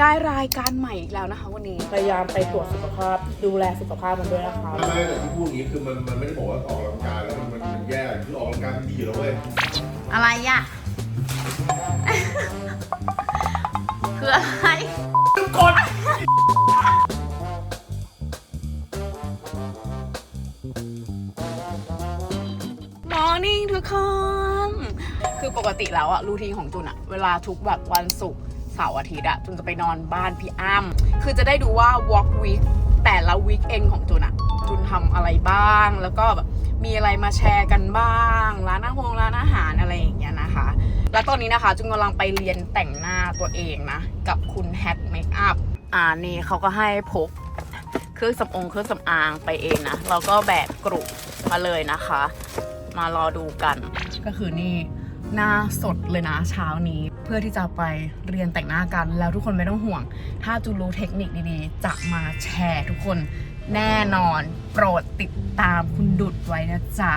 ได้รายการใหม่อีกแล้วนะคะ วันนี้ พยายามไปตรวจสุขภาพดูแลสุขภาพมันด้วยนะคะ ไม่ไม่แต่ที่พูดอย่างนี้คือมันมันไม่ได้บอกว่าออกกำลังกายแล้วมันมันมันแย่คือออกกำลังกายมันดีอยู่แล้วเว้ยอะไรอะ คืออะไรกดมอร์นิ่งทุกคน คือปกติแล้วอะรูทีนของจุนอะเวลาทุกแบบวันศุกร์ เสาร์อาทิตย์อะจุนจะไปนอนบ้านพี่อ้ำคือจะได้ดูว่า walk week แต่ละ weekend ของจุนอะจุนทำอะไรบ้าง แล้วก็แบบมีอะไรมาแชร์กันบ้าง ร้านอาหารร้านอาหารอะไรอย่างเงี้ยนะคะ แล้วตอนนี้นะคะ จุนกำลังไปเรียนแต่งหน้าตัวเองนะ กับคุณแฮทเมคอัพอ่านี่เขาก็ให้พกเครื่องสำอางเครื่องสำอางไปเองนะ เราก็แบกกรุมาเลยนะคะ มารอดูกัน ก็คือนี่ หน้าสดเลยนะเช้านี้ เพื่อที่จะไปเรียนแต่งหน้ากัน แล้วทุกคนไม่ต้องห่วง ถ้าจูรู้เทคนิคดีๆ จะมาแชร์ทุกคนแน่นอนโปรดติดตามคุณดุดไว้นะจ๊ะ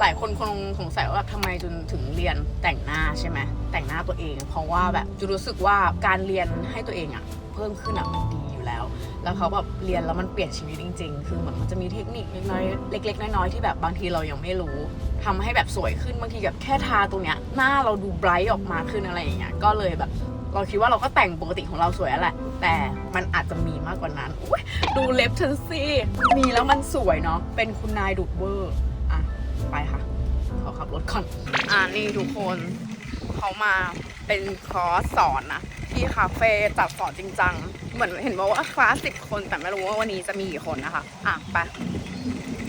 หลายคนคงสงสัยว่าทำไมจุนถึงเรียนแต่งหน้าใช่ไหมแต่งหน้าตัวเอง เพราะว่าแบบจุนรู้สึกว่าการเรียนให้ตัวเองอะเพิ่มขึ้นอะมันดี อยู่แล้ว แล้วเขาแบบเรียนแล้วมันเปลี่ยนชีวิตจริง ๆ คือเหมือนมันจะมีเทคนิคเล็กน้อยเล็ก ๆ น้อยๆที่แบบบางทีเรายังไม่รู้ทำให้แบบสวยขึ้นบางทีแบบแค่ทาตรงเนี้ยหน้าเราดูไบรท์ออกมาขึ้นอะไรอย่างเงี้ยก็เลยแบบเราคิดว่าเราก็แต่งปกติของเราสวยแล้วแหละ แต่มันอาจจะมีมากกว่านั้นอุ๊ยดูเล็บฉันสิมีแล้วมันสวยเนาะเป็นคุณนายดุดเวอร์อะไปค่ะขอขับรถก่อนอ่านี่ทุกคนเขามาเป็นคอร์สสอนนะ ที่คาเฟ่จัดสอนจริงจัง เหมือนเห็นบอกว่าคลาสสิบคน แต่ไม่รู้ว่าวันนี้จะมีกี่คนนะคะ อะ ไป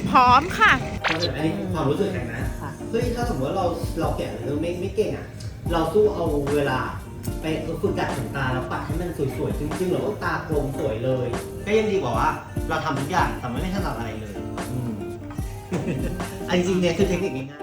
พร้อมค่ะความรู้สึกอันนี้ความรู้สึกเองนะ ค่ะ เฮ้ย ถ้าสมมติว่าเราเราแก่หรือเราไม่ไม่เก่งอะ เราสู้เอาเวลา ไปฝึกดัดขนตาแล้วปัดให้มันสวยๆจึงๆหรือว่าตาโครงสวยเลย ก็ยังดีกว่าว่า เราทำทุกอย่างแต่ไม่ได้ถนัดอะไรเลย อืม อันจริงๆเนี่ยคือเทคนิคง่ายๆ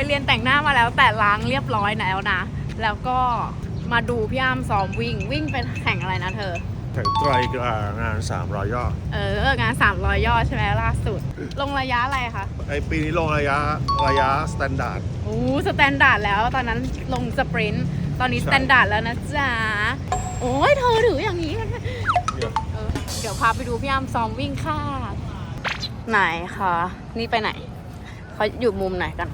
ไปเรียนแต่งหน้ามาแล้ว แต่ล้างเรียบร้อยแล้วนะ แล้วก็มาดูพี่อ้ำซ้อมวิ่งวิ่งเป็นแข่งอะไรนะเธอ แข่งไตรกีฬางาน300ยอดเอองาน300ยอดใช่ไหมล่าสุด ลงระยะอะไรคะไอปีนี้ลงระยะระยะสแตนดาร์ดโอ้สแตนดาร์ดแล้วตอนนั้นลงสปรินต์ตอนนี้ใช่สแตนดาร์ดแล้วนะจ๊ะโอ้ยเธอถืออย่างนี้เออเดี๋ยวพาไปดูพี่อ้ำซ้อมวิ่งค่ะไหนคะนี่ไปไหนเขาอยู่มุมไหนกัน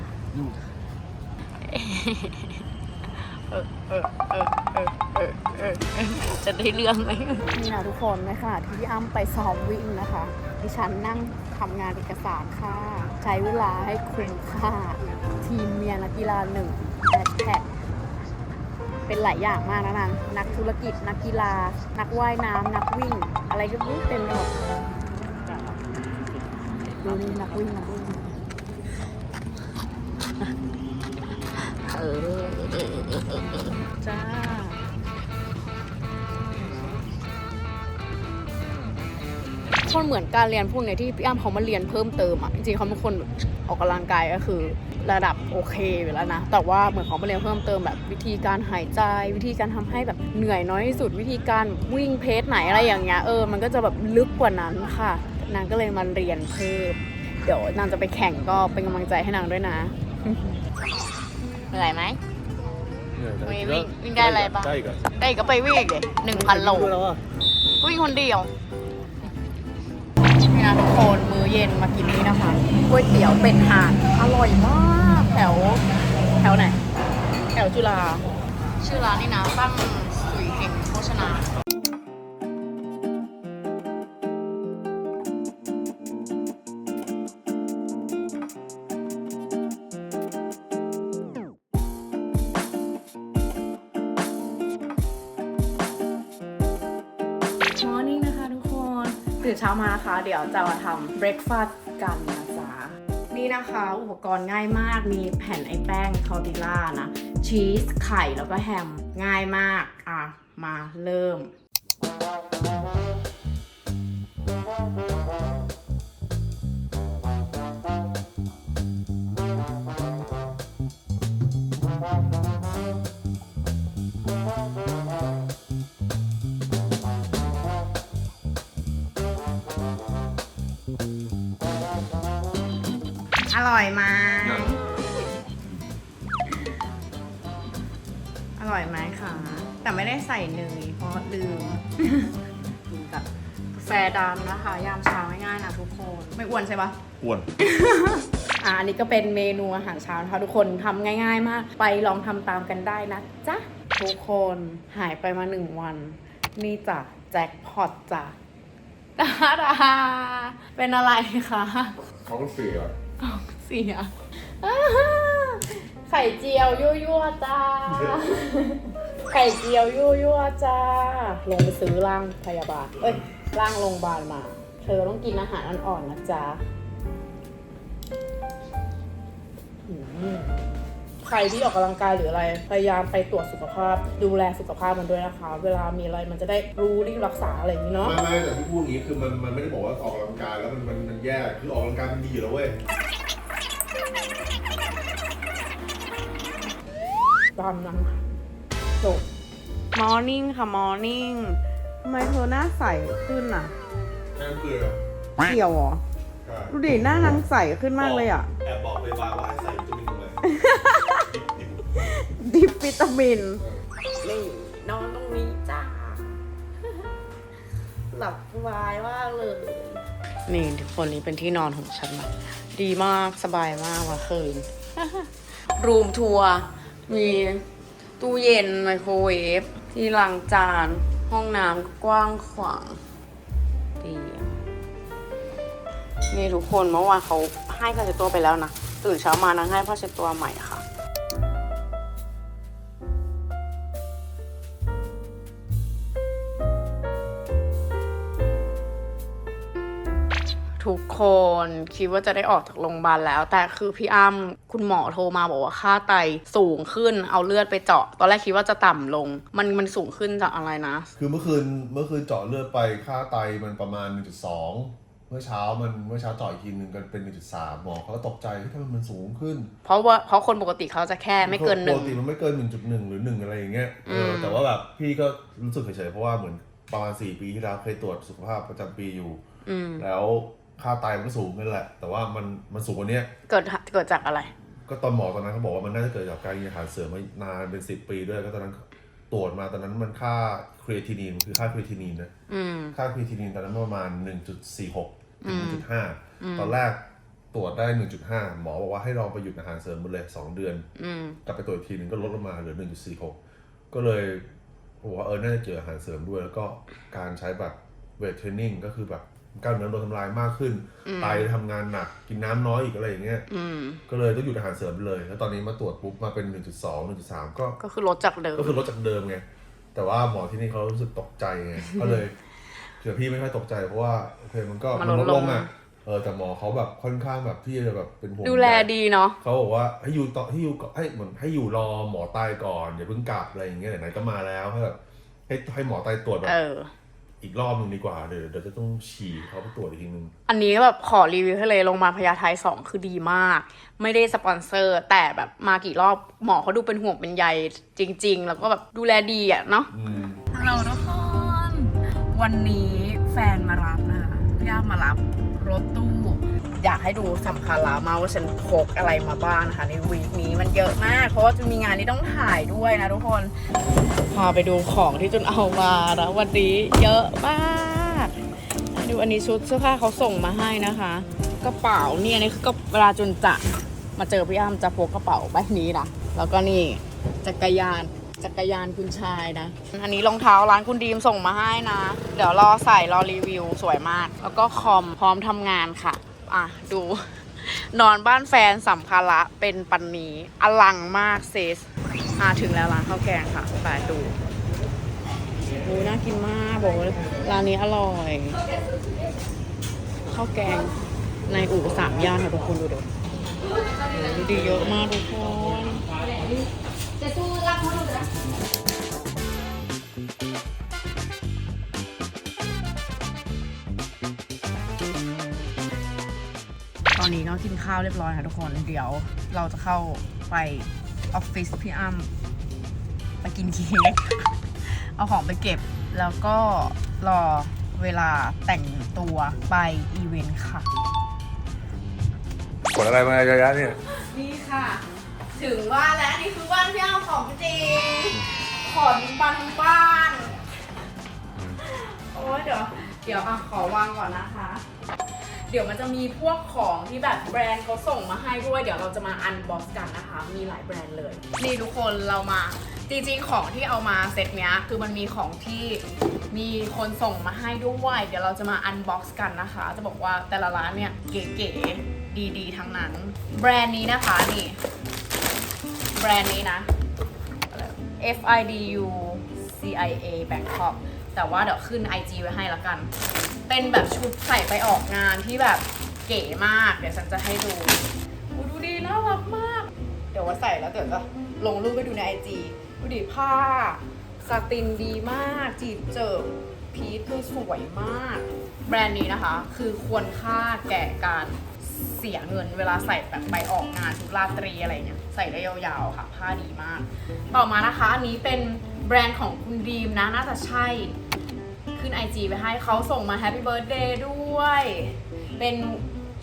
เออเออเออเออเออเออเออจะได้เรื่องไหมนี่นะทุกคนในขณะที่พี่อ้ำไปซ้อมวิ่งนะคะ ดิฉันนั่งทำงานเอกสารค่ะ ใช้เวลาให้คุ้มค่า ทีมเมียนักกีฬาหนึ่งแฮชแท็เป็นหลายอย่างมากนะนางนักธุรกิจนักกีฬา นักว่ายน้ำนักวิ่ง อะไรก็ม่รู้เต็มไปหมดดูนี่นักวิ่งนักวิ่งเออ จ้าคนเหมือนการเรียนพวกเนี้ยที่พี่อ้ำเขามาเรียนเพิ่มเติมอะจริงๆเขาเป็นคนออกกำลังกายก็คือระดับโอเคอยู่แล้วนะ แต่ว่าเหมือนเขามาเรียนเพิ่มเติมแบบวิธีการหายใจ วิธีการทำให้แบบเหนื่อยน้อยที่สุด วิธีการวิ่งเพจไหนอะไรอย่างเงี้ยเออมันก็จะแบบลึกกว่านั้นค่ะ นางก็เลยมาเรียนเพิ่ม เดี๋ยวนางจะไปแข่งก็เป็นกำลังใจให้นางด้วยนะ เหนื่อยไหมวิ่งวิ่งวิ่งได้อะไรบ้างได้อีกันได้ก็ไปวิ่งอีกเลยหนึ่งพันโลวิ่งคนเดียวนี่นะทุกคนมื้อเย็นมากินนี่นะคะก๋วยเตี๋ยวเป็ดห่านอร่อยมากแถว แถวไหน แถวจุฬาชื่อร้านนี่นะตั้งสุยเฮงโภชนา นเช้ามานะคะ เดี๋ยวจะมาทำเบรคฟาสต์กันนะจ๊ะนี่นะคะ อุปกรณ์ง่ายมากมีแผ่นไอ้แป้งทอร์ติล่านะ ชีส ไข่แล้วก็แฮม ง่ายมาก อะ มาเริ่ม ร่อยไหมอร่อยไหมคะแต่ไม่ได้ใส่เนยเพราะลืม กินกับกาแฟดำนะคะ ยามเช้าง่ายๆนะทุกคน ไม่อ้วนใช่ปะ อ้วนอะอันนี้ก็เป็นเมนูอาหารเช้านะคะทุกคนทำง่ายๆมาก ไปลองทำตามกันได้นะจ๊ะ ทุกคนหายไปมาหนึ่งวัน นี่จ้ะแจ็คพอตจ้ะดาดาเป็นอะไรคะเขาก็เสีย เสียอ่าไข่เจียวยั่วๆจ้า ไข่เจียวยั่วๆจ้า ลงไปซื้อร่างพยาบาล เอ้ยร่างโรงพยาบาลมา เธอต้องกินอาหารอ่อนๆนะจ๊ะอืมใครที่ออกกำลังกายหรืออะไร พยายามไปตรวจสุขภาพ ดูแลสุขภาพมันด้วยนะคะ เวลามีอะไรมันจะได้รู้รีบรักษาอะไรอย่างนี้เนาะ ไม่ไม่แต่ที่พูดอย่างนี้คือมันมันไม่ได้บอกว่าออกกำลังกายแล้วมันมันมันแย่ คือออกกำลังกายมันดีอยู่แล้วเว้ย ตามนั้นค่ะจบมอร์นิ่งค่ะมอร์นิ่งทำไมเธอหน้าใสขึ้นอะแค่เกลือ เกี่ยวเหรอ ใช่ดูดิหน้านางใสขึ้นมากเลยอะ แอบบอกไปบาว่าให้ใส่วิตามินลงไปดิบวิตามิน นี่นอนตรงนี้จ้า หลับสบายมากเลย นี่ทุกคนนี้เป็นที่นอนของฉันนะดีมากสบายมากมาคืน รูมทัวร์ มีตู้เย็นไมโครเวฟที่ล้างจาน ห้องน้ำกว้างขวางดีนี่ทุกคนเมื่อวานเขาให้ผ้าเช็ดตัวไปแล้วนะ ตื่นเช้ามานางให้ผ้าเช็ดตัวใหม่ค่ะ ทุกคนคิดว่าจะได้ออกจากโรงพยาบาลแล้ว แต่คือพี่อ้ำคุณหมอโทรมาบอกว่าค่าไตสูงขึ้นเอาเลือดไปเจาะ ตอนแรกคิดว่าจะต่ำลง มันมันสูงขึ้นจากอะไรนะ คือเมื่อคืนเมื่อคืนเจาะเลือดไปค่าไตมันประมาณ 1.2เมื่อเช้ามันเมื่อเช้าเจาะอีกทีหนึ่งกันเป็น 1.3 หมอเขาก็ตกใจที่ทำไมมันสูงขึ้น เพราะว่าเพราะคนปกติเขาจะแค่ไม่เกินหนึ่ปงกติมันไม่เกิน 1.1 หรือ 1 อะไรอย่างเงี้ยเอออมแต่ว่าแบบพี่ก็รู้สึกเฉยๆเพราะว่าเหมือนประมาณ 4 ปีที่แล้วเคยตรวจสุขภาพประจำปีอยู่อืมแล้ว ค่าไตมันก็สูงนั่นแหละ แต่ว่ามันมันสูงกว่าเนี้ยเกิดเกิดจากอะไร ก็ตอนหมอตอนนั้นเขาบอกว่ามันน่าจะเกิดจากการกินอาหารเสริมมานานเป็น10ปีด้วยก็ตอนนั้นตรวจมาตอนนั้นมันค่าครีเอทินีนคือค่าครีเอทินีนนะอืม ค่าครีเอทินีนตอนนั้นประมาณ1.46ถึงอืม1.5ตอนแรกตรวจได้1.5หมอบอกว่าให้ลองไปหยุดอาหารเสริมหมดเลย2เดือน อืม กลับไปตรวจอีกทีหนึงก็ลดลงมาเหลือ1.46ก็เลยบอกว่าเออ น่าจะเกี่ยวกับอาหารเสริมด้วย แล้วก็การใช้แบบเวทเทรนนิ่งก็คือแบบ กล้ามเนื้อโดนทำลายมากขึ้นอืมไตทำงานหนักกินน้ำน้อยอีกอะไรอย่างเงี้ยอืมก็เลยต้องหยุดอาหารเสริมไปเลย แล้วตอนนี้มาตรวจปุ๊บมาเป็น 1.2 1.3 ก็ก็คือลดจากเดิมก็คือลดจากเดิมไงแต่ว่าหมอที่นี่เขารู้สึกตกใจไงก็เลยเดี๋ยวพี่ไม่ค่อยตกใจเพราะว่าโอเคมันก็มันมันลลดดลลงงอะเออแต่หมอเขาแบบค่อนข้างแบบที่จะแบบเป็นห่วงดูแลใยดีเนาะเขาบอกว่าให้อยู่ต่อให้อยู่ก่อนให้เหมือนให้อยู่รอหมอไตก่อนอย่าเพิ่งกลับอะไรอย่างเงี้ยไหนๆก็มาแล้วให้แบบให้ให้หมอไตตรวจแบบเอออีกรอบหนึงดีกว่าเดี๋ยวเดี๋ยวจะต้องฉี่เขาไปตรวจอีกทีนึง อันนี้แบบขอรีวิวให้เลยโรงพยาบาลพญาไทสองคือดีมาก ไม่ได้สปอนเซอร์ แต่แบบมากี่รอบหมอเขาดูเป็นห่วงเป็นใยจริง ๆ แล้วก็แบบดูแลดีอะเนาะอืมฮัลโหลทุกคนวันนี้แฟนมารับนะคะพี่อ้ามารับรถตู้อยาก ให้ดูสัมภาระมาว่าฉันพกอะไรมาบ้างนะคะในวีคนี้มันเยอะมาก เพราะว่าจะมีงานที่ต้องถ่ายด้วยนะทุกคนพาไปดูของที่จุนเอามาแล้ววันนี้เยอะมากดูอันนี้ชุดเสื้อผ้าเขาส่งมาให้นะคะกระเป๋าเนี่ยนี่คือก็เวลาจุนจะมาเจอพี่อ้ำจะพกกระเป๋าใบนี้นะแล้วก็นี่จักรยานจักรยานคุณชายนะ อันนี้รองเท้าร้านคุณดีมส่งมาให้นะ เดี๋ยวรอใส่รอรีวิวสวยมาก แล้วก็คอมพร้อมทำงานค่ะ อะ ดู นอนบ้านแฟนสัมภาระเป็นปันนี้ อลังมากเซสอ่าถึงแล้วร้านข้าวแกงค่ะไปดูโอ้ยน่ากินมาก บอกเลยร้านนี้อร่อยข้าวแกงในอู่สามย่านค่ะทุกคนดูเดี๋ยวดูดีเยอะมากทุกคนตอนนี้เนาะ กินข้าวเรียบร้อยค่ะทุกคน เดี๋ยวเราจะเข้าไปออฟฟิศพี่อ้ำไปกินเค้ก เอาของไปเก็บ แล้วก็รอเวลาแต่งตัวไปอีเวนต์ค่ะขนอะไรมาเยอะแยะเนี่ย นี่ค่ะ ถึงบ้านแล้วนี่คือบ้านพี่อ้อมของจริงขอนบ้านทั้งบ้าน โอ้ยเดี๋ยว เดี๋ยวอะขอวางก่อนนะคะ เดี๋ยวมันจะมีพวกของที่แบบแบรนด์เขาส่งมาให้ด้วย เดี๋ยวเราจะมาอันบ็อกซ์กันนะคะ มีหลายแบรนด์เลย นี่ทุกคนเรามา จริงๆ ของที่เอามาเซตเนี้ย คือมันมีของที่มีคนส่งมาให้ด้วย เดี๋ยวเราจะมาอันบ็อกซ์กันนะคะ จะบอกว่าแต่ละร้านเนี่ยเก๋ๆดีๆ ทั้งนั้น แบรนด์นี้นะคะนี่ แบรนด์นี้นะ F I D U C I A Bangkok แต่ว่าเดี๋ยวขึ้น IG ไว้ให้ละกัน เป็นแบบชุดใส่ไปออกงานที่แบบเก๋มาก เดี๋ยวฉันจะให้ดูอุ๊ยดูดีน่ารักมาก เดี๋ยวว่าใส่แล้วเดี๋ยวจะลงรูปไปดูใน IG ดูดิผ้าสตินดีมาก จีบเจิบพีทคือสวยมาก แบรนด์นี้นะคะ คือควรค่าแก่การเสียเงินเวลาใส่แบบไปออกงานชุดราตรีอะไรเงี้ยใส่ได้ยาวๆค่ะ ผ้าดีมาก ต่อมานะคะ อันนี้เป็นแบรนด์ของคุณดีมนะ น่าจะใช่ ขึ้น IG ไปให้เขาส่งมา Happy Birthday ด้วย เป็น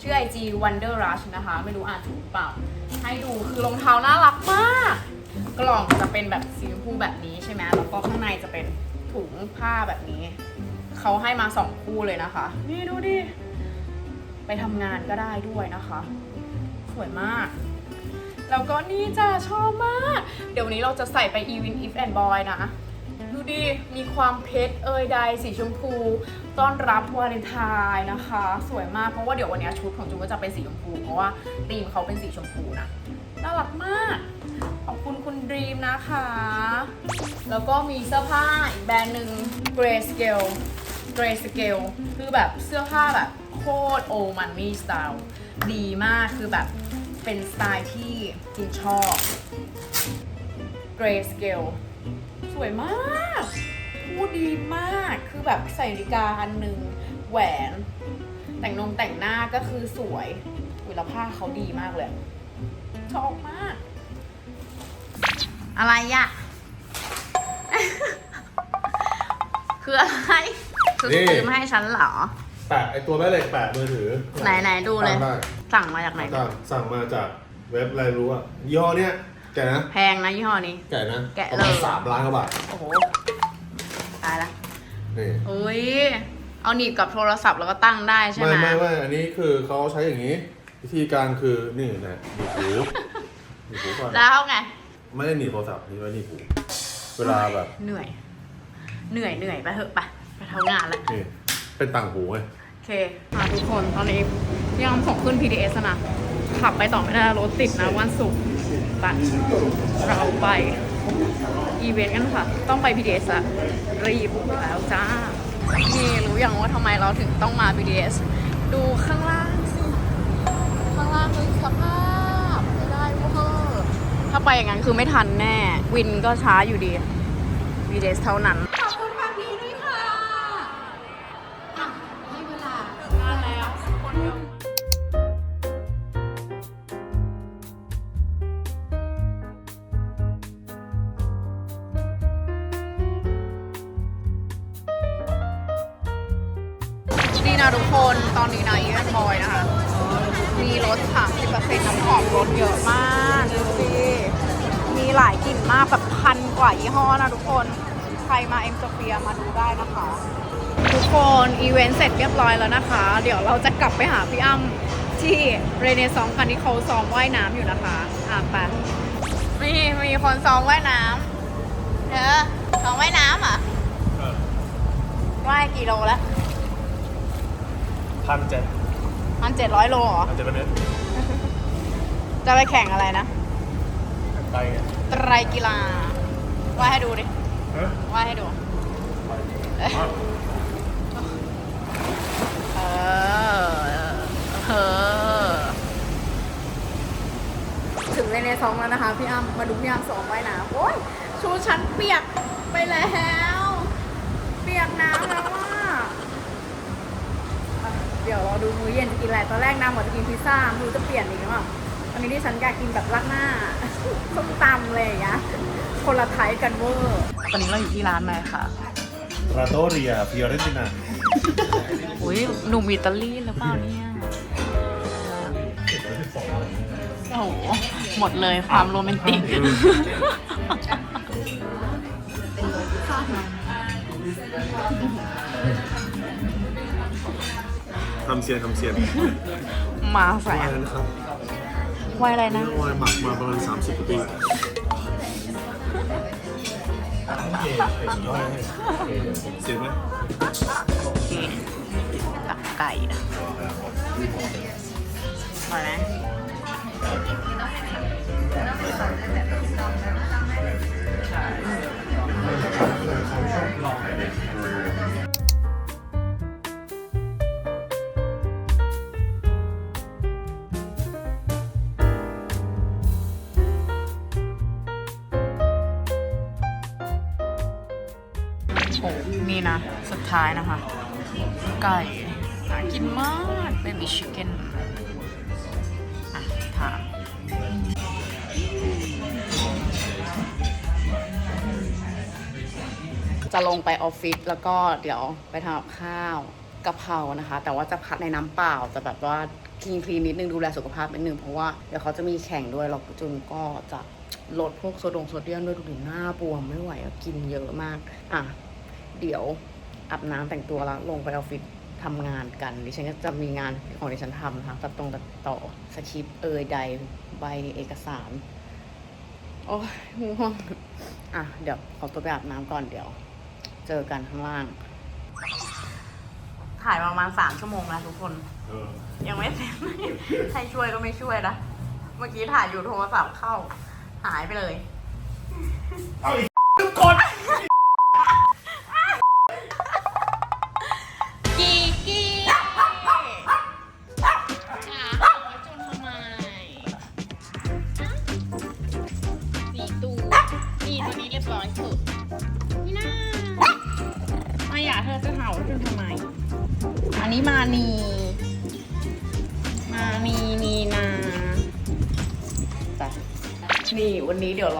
ชื่อ IG Wonder Rush นะคะ ไม่รู้อ่านถูกเปล่า ให้ดูคือรองเท้าน่ารักมาก กล่องจะเป็นแบบสีชมพูแบบนี้ใช่ไหมแล้วก็ข้างในจะเป็นถุงผ้าแบบนี้ เขาให้มาสองคู่เลยนะคะ นี่ดูดิ ไปทำงานก็ได้ด้วยนะคะ สวยมากแล้วก็นี่จ้าชอบมาก เดี๋ยววันนี้เราจะใส่ไป Even If and Boy นะ ดิ มีความเพชรเอยใดสีชมพู ต้อนรับวาเลนไทน์นะคะ สวยมาก เพราะว่าเดี๋ยววันนี้ชุดของจุนก็จะเป็นสีชมพู เพราะว่าธีมเขาเป็นสีชมพูนะ น่ารักมาก ขอบคุณคุณดรีมนะคะ แล้วก็มีเสื้อผ้าอีกแบรนด์หนึ่ง Grayscale Grayscale คือแบบเสื้อผ้าแบบโคตรโอมันนี่สไตล์ดีมาก คือแบบเป็นสไตล์ที่จินชอบ Grayscale สวยมากพูดดีมากคือแบบใส่นาฬิกาอันหนึ่งแหวน แต่งนงแต่งหน้าก็คือสวยวิลผ้าเขาดีมากเลยชอบมาก อะไรอะคืออะไรคือนี่ ซื้อมาให้ฉันเหรอ แปะไอตัวแม่เหล็กแปะมือถือไหนไหนดูเลยสั่งได้สั่งมาจากไหน สั่งสั่งมาจากเว็บอะไรรู้อะยี่ห้อเนี้ย แกะนะแพงนะยี่ห้อนี้ แกะนะแกะประมาณเลยสามล้านกว่าบาทโอ้โห ตายละนี่อุ้ยเอาหนีบกับโทรศัพท์แล้วก็ตั้งได้ใช่ไหไม่มไม่ไม่อันนี้คือเขาใช้อย่างนี้ วิธีการคือนี่นะหนีบหูหนีบหูก่อนแล้วไง ไม่ได้หนีบโทรศัพท์นี่ไว้หนีบหูเวลาแบบเหนื่อย เหนื่อยเหนื่อยไปเถอะไปไปทำงานแล้วนี่เป็นต่างหูไงโอเคค่ะทุกคนตอนนี้พี่ยอมส่งขึ้น PDS แล้วนะ ขับไปต่อไม่ได้รถติดนะวันศุกร์ ไปเราไปอีเวนต์กันค่ะ ต้องไป PDS อะรีบแล้วจ้านี่รู้อย่างว่าทำไมเราถึงต้องมา PDS ดูข้างล่างสิ ข้างล่างคือสภาพไม่ได้เวอร์ถ้าไปอย่างนั้นคือไม่ทันแน่ วินก็ช้าอยู่ดี PDS เท่านั้น อนนี้นะอีเวนบอยนะคะ มีรถ30%น้ำหอมรถเยอะมากดูสิมีหลายกลิ่นมากแบบพันกว่ายี่ห้อนะทุกคน ใครมาเอ็มโซเฟียมาดูได้นะคะ ทุกคนอีเวนต์เสร็จเรียบร้อยแล้วนะคะ เดี๋ยวเราจะกลับไปหาพี่อ้ำที่เรเนซองกันที่เขาซ้อมว่ายน้ำอยู่นะคะอะไปมีมีคนซ้อมว่ายน้ำเออซ้อมว่ายน้ำเหรอะว่ายกี่โลแล้ว พันเจ็ดพันเจ็ดร้อยโลเหรอ พันเจ็ดเมตรจะไปแข่งอะไรนะ ไปไงไตรกีฬาว่ายให้ดูดิฮะว่ายให้ดูเออ เออ ถึงเรเนซองแล้วนะคะ พี่อ้ำมาดูพี่อ้ำซ้อมว่ายน้ำโอ้ยชูฉันเปียกไปแล้ว เปียกน้ำแล้วว่า เดี๋ยวเราดูมื้อเย็นจะกินอะไร ตอนแรกน้ำบอกจะกินพิซซ่าไม่รู้จะเปลี่ยนอีกหรือเปล่าอันนี้ที่ฉันอยากกินแบบราดหน้าส้มตำอะไรอย่างเงี้ย คนละไทยกันเวอร์ ตอนนี้เราอยู่ที่ร้านไหนคะ ราโตเรียฟิออเรนตินาอุ้ยหนุ่มอิตาลีหรือเปล่าเนี่ยหมดเลยความโรแมนติก ทำเซียนทำเซียนมาใส่วายแล้วนะครับไว้อะไรนะวายหมักมาประมาณ 30กว่าปีเสียไหมโอเคตักไก่นะมาไหมโอ้ นะ สุดท้ายนะคะ ไก่น่ากินมากเบบี้ชิคเก้นอะทานจะลงไปออฟฟิศแล้วก็เดี๋ยวไปทำกับข้าวกะเพรานะคะ แต่ว่าจะพัดในน้ำเปล่าจะแบบว่าคลีนคลีนนิดนึงดูแลสุขภาพนิดนึงเพราะว่าเดี๋ยวเขาจะมีแข่งด้วยเราจุนก็จะลดพวกโซดงโซเดียมด้วยดูดิหน้าบวมไม่ไหวกินเยอะมาก อะ เดี๋ยวอาบน้ำแต่งตัวแล้วลงไปออฟฟิศทำงานกันดิฉันก็จะมีงานของดิฉันทำนะคะตัดตรงตัดต่อสคริปต์เอยใดใบเอกสาร โอ้ยง่วงอะ เดี๋ยวขอตัวไปอาบน้ำก่อนเดี๋ยว เจอกันข้างล่าง ถ่ายมาประมาณสามชั่วโมงแล้วทุกคน ยังไม่เสร็จ ใครช่วยก็ไม่ช่วยนะ เมื่อกี้ถ่ายอยู่โทรศัพท์เข้า หายไปเลย เอาอีกกี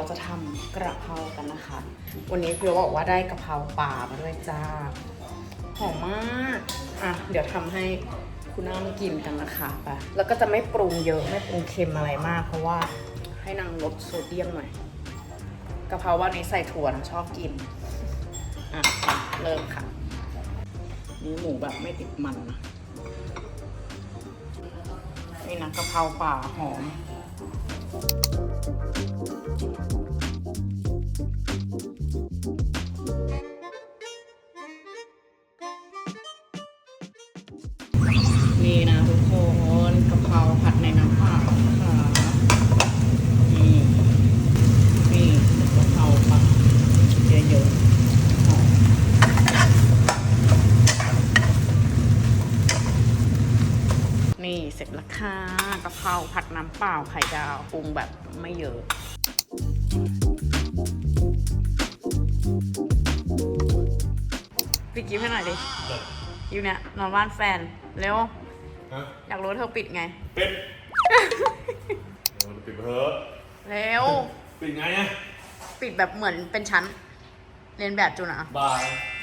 จะทำกระเพรากันนะคะ วันนี้คือบอกว่าได้กระเพราป่ามาด้วยจ้าหอมมาก อะ เดี๋ยวทำให้คุณน้ำกินกันนะคะไปแล้วก็จะไม่ปรุงเยอะไม่ปรุงเค็มอะไรมาก เพราะว่าให้นางลดโซเดียมหน่อยกะเพราว่านี้ใส่ถั่วนะชอบกิน อะ เริ่มค่ะ นี่หมูแบบไม่ติดมันนะนี่นะกะเพราป่าหอมนี่ เพราผัดในน้ำเปล่าค่ะนี่นี่กะเพราปลาเยอะๆหอมนี่เสร็จแล้วค่ะกะเพราผัดน้ำเปล่าไข่ดาวปรุงแบบไม่เยอะปิดกิ๊บให้หน่อยดิอยู่เนี่ยนอนบ้านแฟน เร็ว ฮะอยากรู้เธอปิดไงเป็ดเออปิดเถอะเร็วปิดไงอะปิดแบบเหมือนเป็นชั้นเรียนแบบจุนอะบายเ